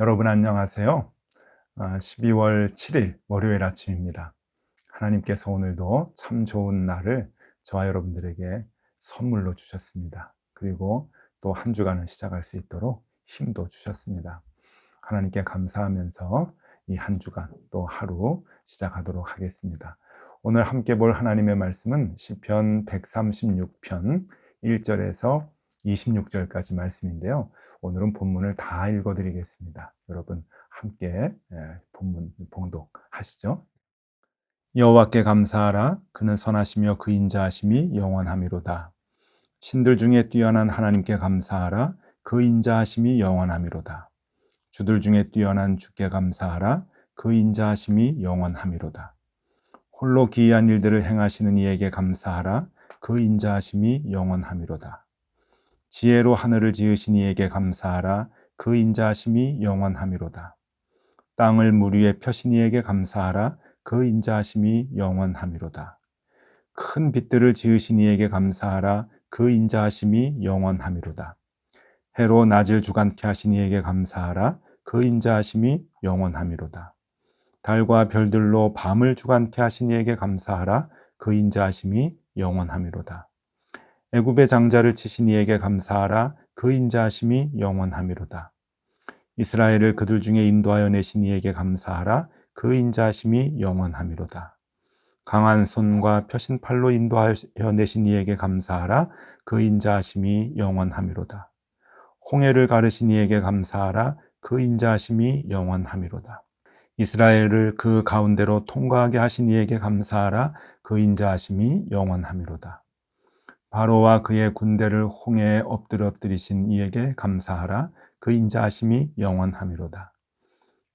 여러분 안녕하세요. 12월 7일 월요일 아침입니다. 하나님께서 오늘도 참 좋은 날을 저와 여러분들에게 선물로 주셨습니다. 그리고 또 한 주간을 시작할 수 있도록 힘도 주셨습니다. 하나님께 감사하면서 이 한 주간 또 하루 시작하도록 하겠습니다. 오늘 함께 볼 하나님의 말씀은 시편 136편 1절에서 26절까지 말씀인데요. 오늘은 본문을 다 읽어 드리겠습니다. 여러분 함께 예, 본문 봉독하시죠. 여호와께 감사하라 그는 선하시며 그 인자하심이 영원함이로다. 신들 중에 뛰어난 하나님께 감사하라 그 인자하심이 영원함이로다. 주들 중에 뛰어난 주께 감사하라 그 인자하심이 영원함이로다. 홀로 기이한 일들을 행하시는 이에게 감사하라 그 인자하심이 영원함이로다. 지혜로 하늘을 지으신 이에게 감사하라 그 인자하심이 영원함이로다. 땅을 물 위에 펴신 이에게 감사하라 그 인자하심이 영원함이로다. 큰 빛들을 지으신 이에게 감사하라 그 인자하심이 영원함이로다. 해로 낮을 주관케 하신 이에게 감사하라 그 인자하심이 영원함이로다. 달과 별들로 밤을 주관케 하신 이에게 감사하라 그 인자하심이 영원함이로다. 애굽의 장자를 치신 이에게 감사하라 그 인자하심이 영원함이로다. 이스라엘을 그들 중에 인도하여 내신 이에게 감사하라 그 인자하심이 영원함이로다. 강한 손과 펴신 팔로 인도하여 내신 이에게 감사하라 그 인자하심이 영원함이로다. 홍해를 가르신 이에게 감사하라 그 인자하심이 영원함이로다. 이스라엘을 그 가운데로 통과하게 하신 이에게 감사하라 그 인자하심이 영원함이로다. 바로와 그의 군대를 홍해에 엎드려뜨리신 이에게 감사하라 그 인자하심이 영원함이로다.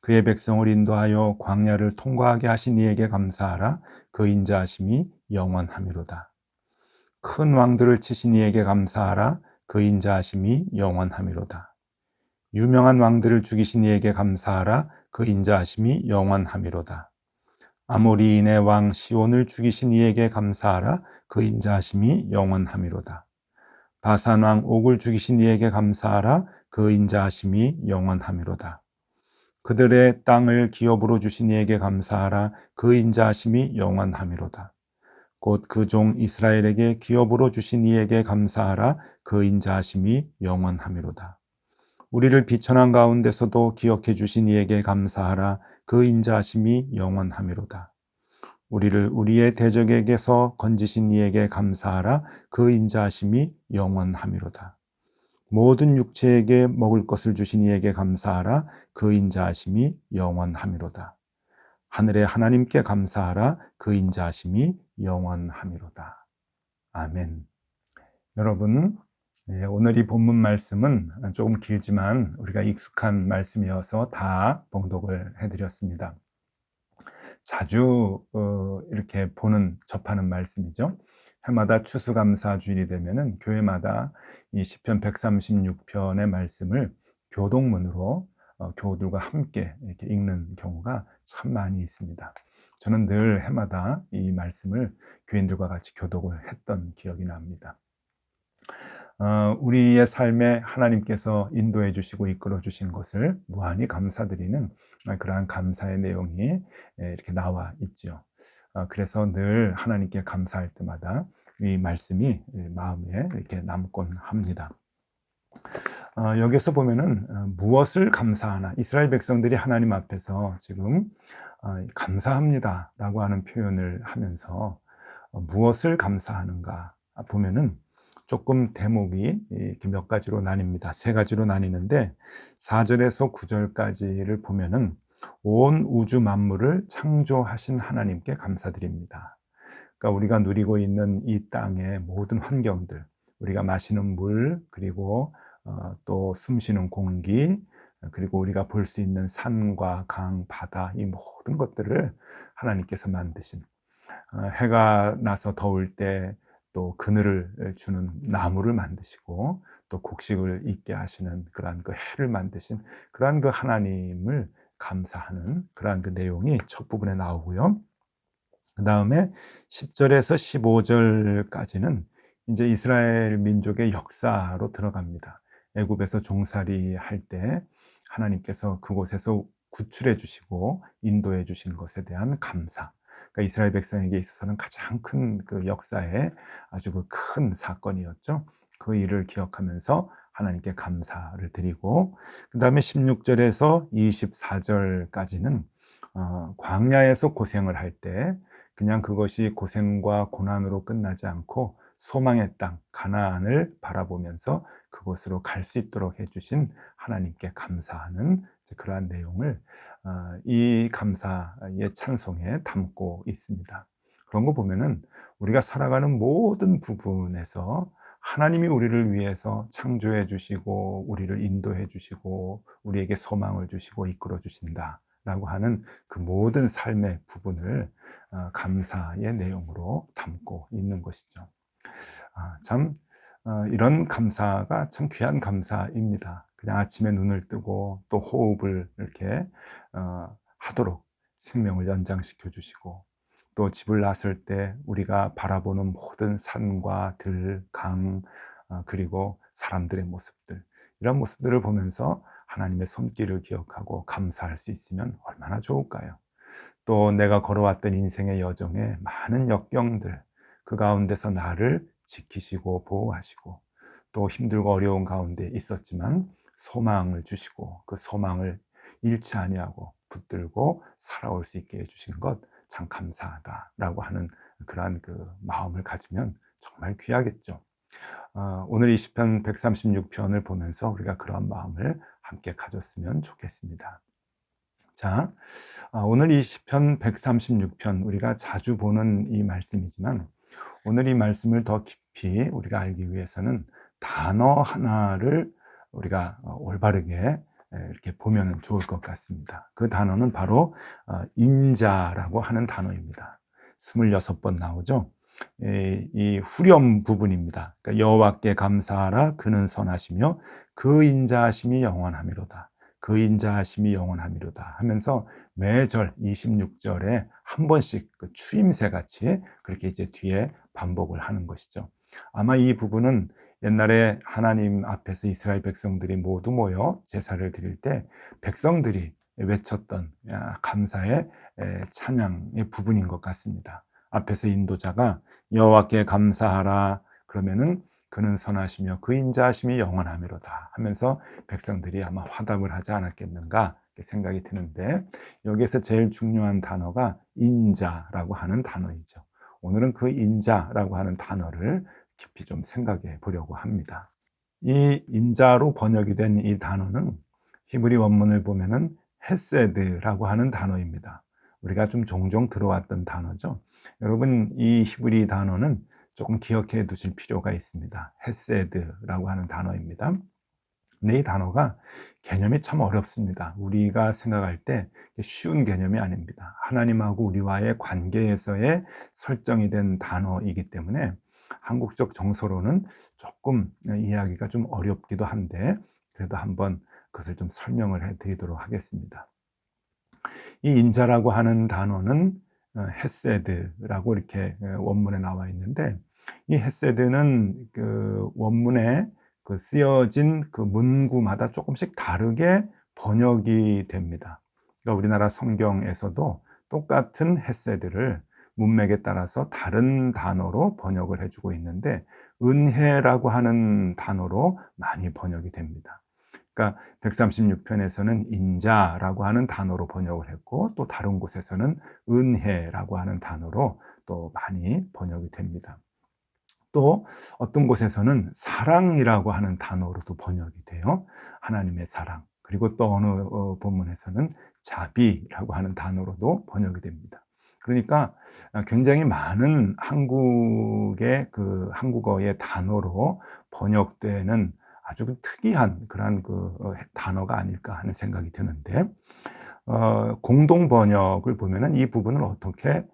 그의 백성을 인도하여 광야를 통과하게 하신 이에게 감사하라 그 인자하심이 영원함이로다. 큰 왕들을 치신 이에게 감사하라 그 인자하심이 영원함이로다. 유명한 왕들을 죽이신 이에게 감사하라 그 인자하심이 영원함이로다. 아모리인의 왕 시온을 죽이신 이에게 감사하라 그 인자하심이 영원함이로다. 바산 왕 옥을 죽이신 이에게 감사하라 그 인자하심이 영원함이로다. 그들의 땅을 기업으로 주신 이에게 감사하라 그 인자하심이 영원함이로다. 곧 그 종 이스라엘에게 기업으로 주신 이에게 감사하라 그 인자하심이 영원함이로다. 우리를 비천한 가운데서도 기억해 주신 이에게 감사하라 그 인자하심이 영원함이로다. 우리를 우리의 대적에게서 건지신 이에게 감사하라 그 인자하심이 영원함이로다. 모든 육체에게 먹을 것을 주신 이에게 감사하라 그 인자하심이 영원함이로다. 하늘의 하나님께 감사하라 그 인자하심이 영원함이로다. 아멘. 여러분, 예, 오늘 이 본문 말씀은 조금 길지만 우리가 익숙한 말씀이어서 다 봉독을 해드렸습니다. 자주 어, 이렇게 보는 접하는 말씀이죠. 해마다 추수감사 주일이 되면은 교회마다 이 시편 136편의 말씀을 교동문으로 어, 교우들과 함께 이렇게 읽는 경우가 참 많이 있습니다. 저는 늘 해마다 이 말씀을 교인들과 같이 교독을 했던 기억이 납니다. 어, 우리의 삶에 하나님께서 인도해 주시고 이끌어 주신 것을 무한히 감사드리는 그러한 감사의 내용이 예, 이렇게 나와 있죠. 어, 그래서 늘 하나님께 감사할 때마다 이 말씀이 마음에 이렇게 남곤 합니다. 어, 여기서 보면은 무엇을 감사하나 이스라엘 백성들이 하나님 앞에서 지금 감사합니다라고 하는 표현을 하면서 무엇을 감사하는가 보면은 조금 대목이 이렇게 몇 가지로 나뉩니다. 세 가지로 나뉘는데 4절에서 9절까지를 보면은 온 우주 만물을 창조하신 하나님께 감사드립니다. 그러니까 우리가 누리고 있는 이 땅의 모든 환경들, 우리가 마시는 물, 그리고 어, 또 숨쉬는 공기, 그리고 우리가 볼 수 있는 산과 강, 바다, 이 모든 것들을 하나님께서 만드신 어, 해가 나서 더울 때 또 그늘을 주는 나무를 만드시고 또 곡식을 있게 하시는 그러한 그 해를 만드신 그러한 그 하나님을 감사하는 그러한 그 내용이 첫 부분에 나오고요. 그 다음에 10절에서 15절까지는 이제 이스라엘 민족의 역사로 들어갑니다. 애굽에서 종살이 할 때 하나님께서 그곳에서 구출해 주시고 인도해 주신 것에 대한 감사. 그러니까 이스라엘 백성에게 있어서는 가장 큰 그 역사의 아주 그 큰 사건이었죠. 그 일을 기억하면서 하나님께 감사를 드리고 그 다음에 16절에서 24절까지는 어, 광야에서 고생을 할 때 그냥 그것이 고생과 고난으로 끝나지 않고 소망의 땅 가나안을 바라보면서 그곳으로 갈 수 있도록 해주신 하나님께 감사하는 그러한 내용을 어, 이 감사의 찬송에 담고 있습니다. 그런 거 보면은 우리가 살아가는 모든 부분에서 하나님이 우리를 위해서 창조해 주시고 우리를 인도해 주시고 우리에게 소망을 주시고 이끌어 주신다 라고 하는 그 모든 삶의 부분을 어, 감사의 내용으로 담고 있는 것이죠. 아, 참 어, 이런 감사가 참 귀한 감사입니다. 그냥 아침에 눈을 뜨고 또 호흡을 이렇게 어, 하도록 생명을 연장시켜 주시고 또 집을 났을 때 우리가 바라보는 모든 산과 들, 강, 어, 그리고 사람들의 모습들 이런 모습들을 보면서 하나님의 손길을 기억하고 감사할 수 있으면 얼마나 좋을까요? 또 내가 걸어왔던 인생의 여정에 많은 역경들 그 가운데서 나를 지키시고 보호하시고 또 힘들고 어려운 가운데 있었지만 소망을 주시고 그 소망을 잃지 아니하고 붙들고 살아올 수 있게 해주신 것 참 감사하다라고 하는 그러한 그 마음을 가지면 정말 귀하겠죠. 어, 오늘 이 시편 136편을 보면서 우리가 그러한 마음을 함께 가졌으면 좋겠습니다. 자, 어, 오늘 이 시편 136편 우리가 자주 보는 이 말씀이지만 오늘 이 말씀을 더 깊이 우리가 알기 위해서는 단어 하나를 우리가 어, 올바르게 이렇게 보면 좋을 것 같습니다. 그 단어는 바로 어, 인자라고 하는 단어입니다. 26번 나오죠. 이 후렴 부분입니다. 그러니까 여호와께 감사하라 그는 선하시며 그 인자하심이 영원하미로다. 그 인자하심이 영원하미로다 하면서 매절 26절에 한 번씩 그 추임새 같이 그렇게 이제 뒤에 반복을 하는 것이죠. 아마 이 부분은 옛날에 하나님 앞에서 이스라엘 백성들이 모두 모여 제사를 드릴 때 백성들이 외쳤던 감사의 찬양의 부분인 것 같습니다. 앞에서 인도자가 여호와께 감사하라 그러면은 그는 선하시며 그 인자하심이 영원하미로다 하면서 백성들이 아마 화답을 하지 않았겠는가 생각이 드는데 여기에서 제일 중요한 단어가 인자라고 하는 단어이죠. 오늘은 그 인자라고 하는 단어를 깊이 좀 생각해 보려고 합니다. 이 인자로 번역이 된 이 단어는 히브리 원문을 보면은 헤세드라고 하는 단어입니다. 우리가 좀 종종 들어왔던 단어죠. 여러분 이 히브리 단어는 조금 기억해 두실 필요가 있습니다. 헤세드라고 하는 단어입니다. 근데 이 단어가 개념이 참 어렵습니다. 우리가 생각할 때 쉬운 개념이 아닙니다. 하나님하고 우리와의 관계에서의 설정이 된 단어이기 때문에 한국적 정서로는 조금 이해하기가 좀 어렵기도 한데 그래도 한번 그것을 좀 설명을 해 드리도록 하겠습니다. 이 인자라고 하는 단어는 어, 헤세드라고 이렇게 어, 원문에 나와 있는데 이 헤세드는 그 원문에 그 쓰여진 그 문구마다 조금씩 다르게 번역이 됩니다. 그러니까 우리나라 성경에서도 똑같은 헤세드를 문맥에 따라서 다른 단어로 번역을 해주고 있는데 은혜라고 하는 단어로 많이 번역이 됩니다. 그러니까 136편에서는 인자라고 하는 단어로 번역을 했고 또 다른 곳에서는 은혜라고 하는 단어로 또 많이 번역이 됩니다. 또 어떤 곳에서는 사랑이라고 하는 단어로도 번역이 돼요. 하나님의 사랑. 그리고 또 어느 어, 본문에서는 자비라고 하는 단어로도 번역이 됩니다. 그러니까 굉장히 많은 한국의 그 한국어의 단어로 번역되는 아주 그 특이한 그러한 그 어, 단어가 아닐까 하는 생각이 드는데 어, 공동 번역을 보면은 이 부분을 어떻게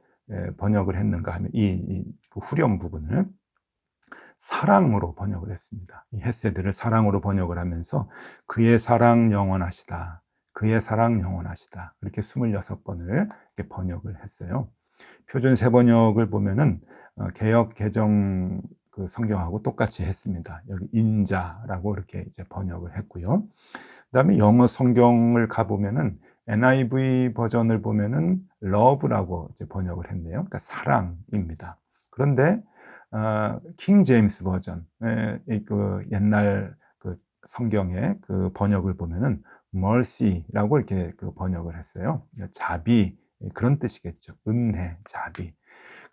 번역을 했는가 하면 이, 이그 후렴 부분을 사랑으로 번역을 했습니다. 이 헤세드를 사랑으로 번역을 하면서 그의 사랑 영원하시다. 그의 사랑 영원하시다. 이렇게 26번을 이렇게 번역을 했어요. 표준 세 번역을 보면은 어, 개혁 개정 그그 성경하고 똑같이 했습니다. 여기 인자라고 이렇게 이제 번역을 했고요. 그다음에 영어 성경을 가 보면은 NIV 버전을 보면은 love라고 이제 번역을 했네요. 그러니까 사랑입니다. 그런데 어, 킹 제임스 버전, 그 옛날 그 성경의 그 번역을 보면은 mercy라고 이렇게 그 번역을 했어요. 자비 그런 뜻이겠죠. 은혜, 자비.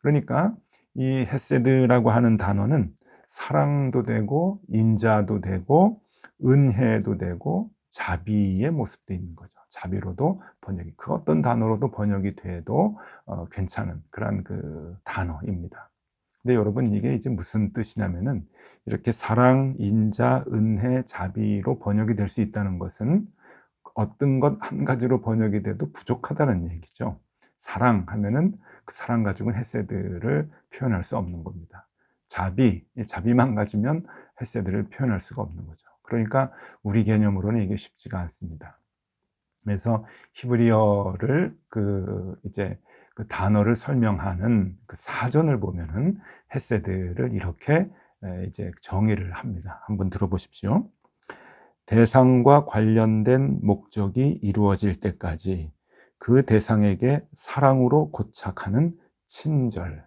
그러니까 이 헤세드라고 하는 단어는 사랑도 되고 인자도 되고 은혜도 되고 자비의 모습도 있는 거죠. 자비로도 번역이 그 어떤 단어로도 번역이 돼도 어, 괜찮은 그런 그 단어입니다. 근데 여러분 이게 이제 무슨 뜻이냐면은 이렇게 사랑, 인자, 은혜, 자비로 번역이 될 수 있다는 것은 어떤 것 한 가지로 번역이 돼도 부족하다는 얘기죠. 사랑하면은 그 사랑 가지고는 헤세드를 표현할 수 없는 겁니다. 자비, 자비만 가지면 헤세드를 표현할 수가 없는 거죠. 그러니까 우리 개념으로는 이게 쉽지가 않습니다. 그래서 히브리어를 그 이제 그 단어를 설명하는 그 사전을 보면은 헤세드를 이렇게 이제 정의를 합니다. 한번 들어보십시오. 대상과 관련된 목적이 이루어질 때까지 그 대상에게 사랑으로 고착하는 친절.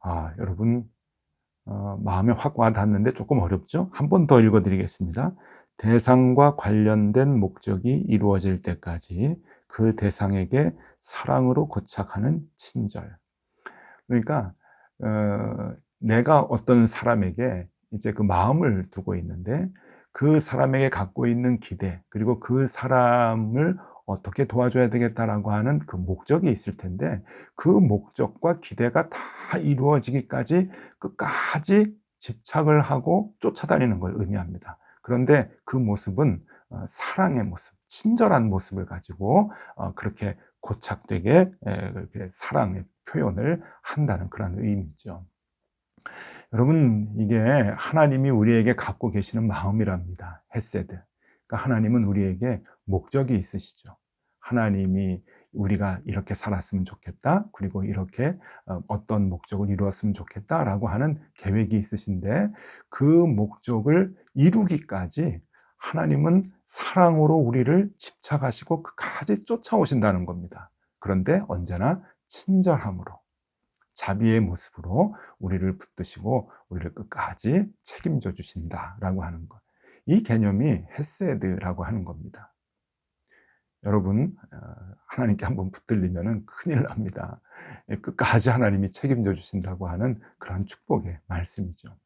아, 여러분, 어, 마음에 확 와닿는데 조금 어렵죠? 한 번 더 읽어드리겠습니다. 대상과 관련된 목적이 이루어질 때까지 그 대상에게 사랑으로 고착하는 친절. 그러니까 어, 내가 어떤 사람에게 이제 그 마음을 두고 있는데 그 사람에게 갖고 있는 기대 그리고 그 사람을 어떻게 도와줘야 되겠다라고 하는 그 목적이 있을 텐데 그 목적과 기대가 다 이루어지기까지 끝까지 집착을 하고 쫓아다니는 걸 의미합니다. 그런데 그 모습은 어, 사랑의 모습, 친절한 모습을 가지고 어, 그렇게 고착되게 사랑의 표현을 한다는 그런 의미죠. 여러분, 이게 하나님이 우리에게 갖고 계시는 마음이랍니다. 헤세드. 그러니까 하나님은 우리에게 목적이 있으시죠. 하나님이 우리가 이렇게 살았으면 좋겠다. 그리고 이렇게 어, 어떤 목적을 이루었으면 좋겠다라고 하는 계획이 있으신데 그 목적을 이루기까지 하나님은 사랑으로 우리를 집착하시고 끝까지 쫓아오신다는 겁니다. 그런데 언제나 친절함으로 자비의 모습으로 우리를 붙드시고 우리를 끝까지 책임져 주신다라고 하는 것. 이 개념이 헤세드라고 하는 겁니다. 여러분 어, 하나님께 한번 붙들리면 큰일 납니다. 예, 끝까지 하나님이 책임져 주신다고 하는 그런 축복의 말씀이죠.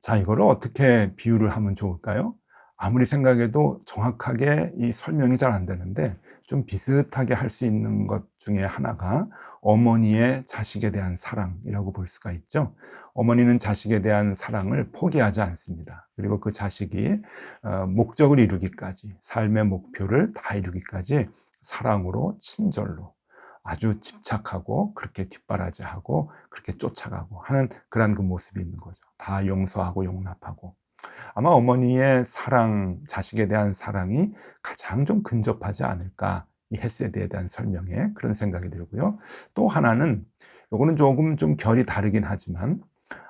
자, 이거를 어떻게 비유를 하면 좋을까요? 아무리 생각해도 정확하게 이 설명이 잘 안 되는데 좀 비슷하게 할 수 있는 것 중에 하나가 어머니의 자식에 대한 사랑이라고 볼 수가 있죠. 어머니는 자식에 대한 사랑을 포기하지 않습니다. 그리고 그 자식이 어, 목적을 이루기까지, 삶의 목표를 다 이루기까지 사랑으로, 친절로 아주 집착하고 그렇게 뒷바라지하고 그렇게 쫓아가고 하는 그러한 그 모습이 있는 거죠. 다 용서하고 용납하고. 아마 어머니의 사랑, 자식에 대한 사랑이 가장 좀 근접하지 않을까 이 헤세드에 대한 설명에 그런 생각이 들고요. 또 하나는 요거는 조금 좀 결이 다르긴 하지만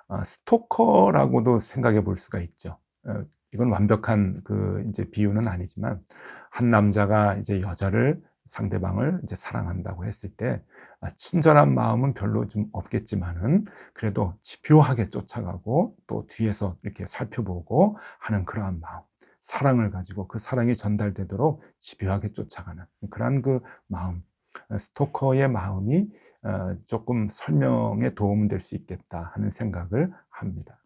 어, 스토커라고도 생각해 볼 수가 있죠. 어, 이건 완벽한 그 이제 비유는 아니지만 한 남자가 이제 여자를 상대방을 이제 사랑한다고 했을 때 아, 친절한 마음은 별로 좀 없겠지만은 그래도 집요하게 쫓아가고 또 뒤에서 이렇게 살펴보고 하는 그러한 마음. 사랑을 가지고 그 사랑이 전달되도록 집요하게 쫓아가는 그러한 그 마음, 스토커의 마음이 어, 조금 설명에 도움이 될수 있겠다 하는 생각을 합니다.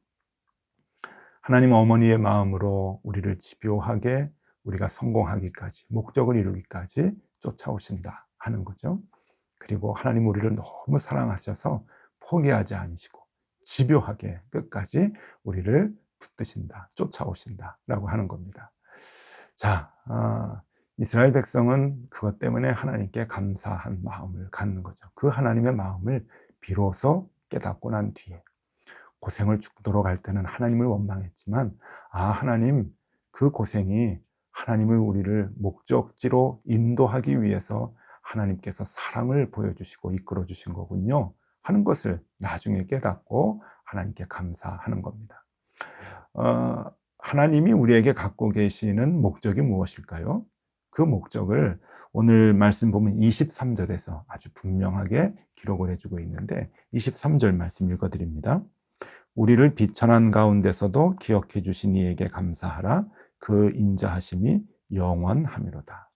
하나님 어머니의 마음으로 우리를 집요하게 우리가 성공하기까지, 목적을 이루기까지 쫓아오신다 하는 거죠. 그리고 하나님 우리를 너무 사랑하셔서 포기하지 않으시고 집요하게 끝까지 우리를 붙드신다, 쫓아오신다 라고 하는 겁니다. 자, 아, 이스라엘 백성은 그것 때문에 하나님께 감사한 마음을 갖는 거죠. 그 하나님의 마음을 비로소 깨닫고 난 뒤에 고생을 죽도록 할 때는 하나님을 원망했지만 아 하나님 그 고생이 하나님을 우리를 목적지로 인도하기 위해서 하나님께서 사랑을 보여주시고 이끌어 주신 거군요 하는 것을 나중에 깨닫고 하나님께 감사하는 겁니다. 어, 하나님이 우리에게 갖고 계시는 목적이 무엇일까요? 그 목적을 오늘 말씀 보면 23절에서 아주 분명하게 기록을 해주고 있는데 23절 말씀 읽어드립니다. 우리를 비천한 가운데서도 기억해 주신 이에게 감사하라 그 인자하심이 영원함이로다.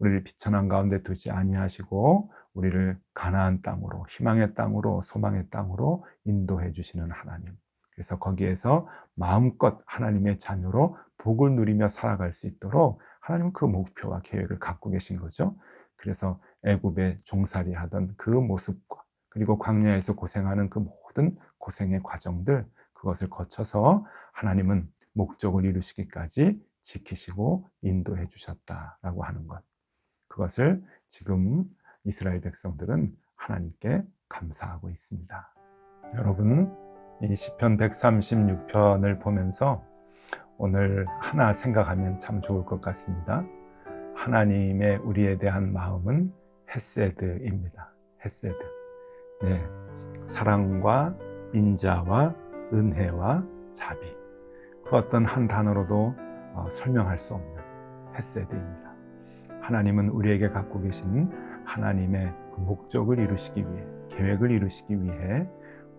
우리를 비천한 가운데 두지 아니하시고 우리를 가나안 땅으로 희망의 땅으로 소망의 땅으로 인도해 주시는 하나님. 그래서 거기에서 마음껏 하나님의 자녀로 복을 누리며 살아갈 수 있도록 하나님은 그 목표와 계획을 갖고 계신 거죠. 그래서 애굽에 종살이 하던 그 모습과 그리고 광야에서 고생하는 그 모든 고생의 과정들 그것을 거쳐서 하나님은 목적을 이루시기까지 지키시고 인도해 주셨다라고 하는 것. 그것을 지금 이스라엘 백성들은 하나님께 감사하고 있습니다. 여러분, 이 시편 136편을 보면서 오늘 하나 생각하면 참 좋을 것 같습니다. 하나님의 우리에 대한 마음은 헤세드입니다. 헤세드. 네. 사랑과 인자와 은혜와 자비. 그 어떤 한 단어로도 어, 설명할 수 없는 헤세드입니다. 하나님은 우리에게 갖고 계신 하나님의 그 목적을 이루시기 위해, 계획을 이루시기 위해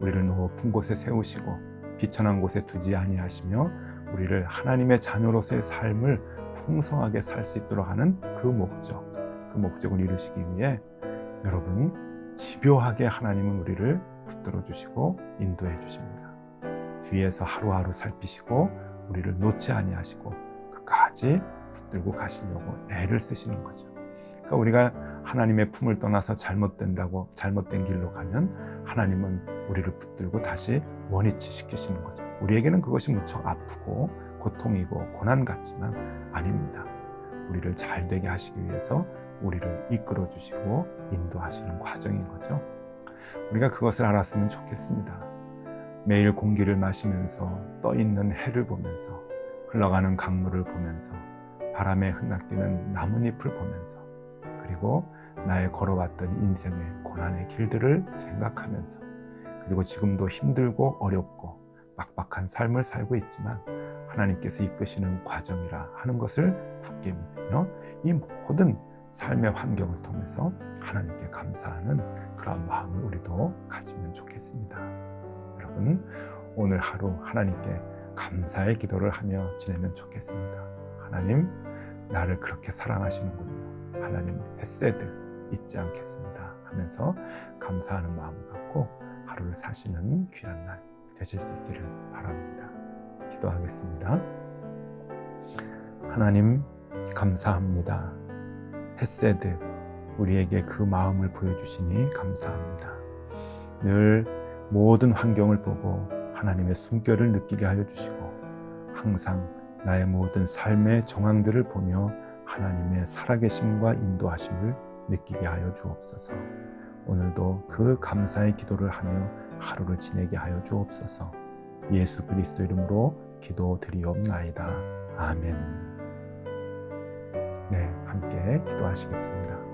우리를 높은 곳에 세우시고 비천한 곳에 두지 아니하시며 우리를 하나님의 자녀로서의 삶을 풍성하게 살 수 있도록 하는 그 목적, 그 목적을 이루시기 위해 여러분 집요하게 하나님은 우리를 붙들어 주시고 인도해 주십니다. 뒤에서 하루하루 살피시고 우리를 놓지 아니하시고 끝까지 붙들고 가시려고 애를 쓰시는 거죠. 그러니까 우리가 하나님의 품을 떠나서 잘못된다고 잘못된 길로 가면 하나님은 우리를 붙들고 다시 원위치 시키시는 거죠. 우리에게는 그것이 무척 아프고 고통이고 고난 같지만 아닙니다. 우리를 잘 되게 하시기 위해서 우리를 이끌어 주시고 인도하시는 과정인 거죠. 우리가 그것을 알았으면 좋겠습니다. 매일 공기를 마시면서 떠 있는 해를 보면서 흘러가는 강물을 보면서 바람에 흩날리는 나뭇잎을 보면서 그리고 나의 걸어왔던 인생의 고난의 길들을 생각하면서 그리고 지금도 힘들고 어렵고 빡빡한 삶을 살고 있지만 하나님께서 이끄시는 과정이라 하는 것을 굳게 믿으며 이 모든 삶의 환경을 통해서 하나님께 감사하는 그런 마음을 우리도 가지면 좋겠습니다. 여러분, 오늘 하루 하나님께 감사의 기도를 하며 지내면 좋겠습니다. 하나님, 나를 그렇게 사랑하시는군요. 하나님, 헤세드 잊지 않겠습니다. 하면서 감사하는 마음을 갖고 하루를 사시는 귀한 날 되실 수 있기를 바랍니다. 기도하겠습니다. 하나님, 감사합니다. 헤세드, 우리에게 그 마음을 보여주시니 감사합니다. 늘 모든 환경을 보고 하나님의 숨결을 느끼게 하여 주시고 항상 나의 모든 삶의 정황들을 보며 하나님의 살아계심과 인도하심을 느끼게 하여 주옵소서. 오늘도 그 감사의 기도를 하며 하루를 지내게 하여 주옵소서. 예수 그리스도 이름으로 기도드리옵나이다. 아멘. 네, 함께 기도하시겠습니다.